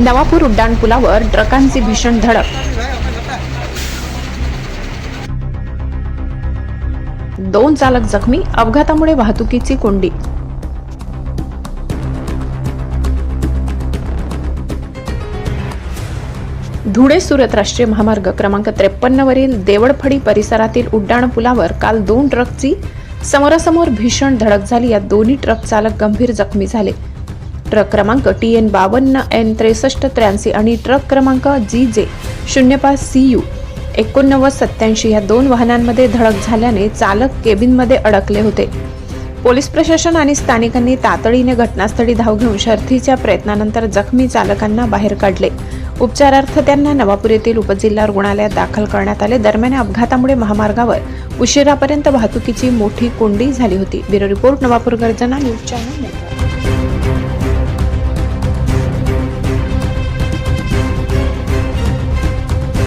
नवापूर उड्डाणपुलावर ट्रकांची भीषण धडक. दोन चालक जखमी अपघातामुळे वाहतुकीची कोंडी. धुळे सुरत राष्ट्रीय महामार्ग क्रमांक त्रेपन्न वरील देवळफडी परिसरातील उड्डाणपुलावर काल दोन ट्रकची समोरासमोर भीषण धडक झाली. यात दोन्ही ट्रक चालक गंभीर जखमी झाले. ट्रक क्रमांक टी एन बावन्न एन त्रेसष्ट त्र्याऐंशी आणि ट्रक क्रमांक जी जे शून्य पाच सी यू एकोणनव्वद सत्याऐंशी या दोन वाहनांमध्ये धडक झाल्याने चालक केबिनमध्ये अडकले होते. पोलीस प्रशासन आणि स्थानिकांनी तातडीने घटनास्थळी धाव घेऊन शर्थीच्या प्रयत्नानंतर जखमी चालकांना बाहेर काढले. उपचारार्थ त्यांना नवापूर येथील उपजिल्हा रुग्णालयात दाखल करण्यात आले. दरम्यान अपघातामुळे महामार्गावर उशिरापर्यंत वाहतुकीची मोठी कोंडी झाली होती. ब्युरो रिपोर्ट नवापूर गर्जना न्यूज चॅनल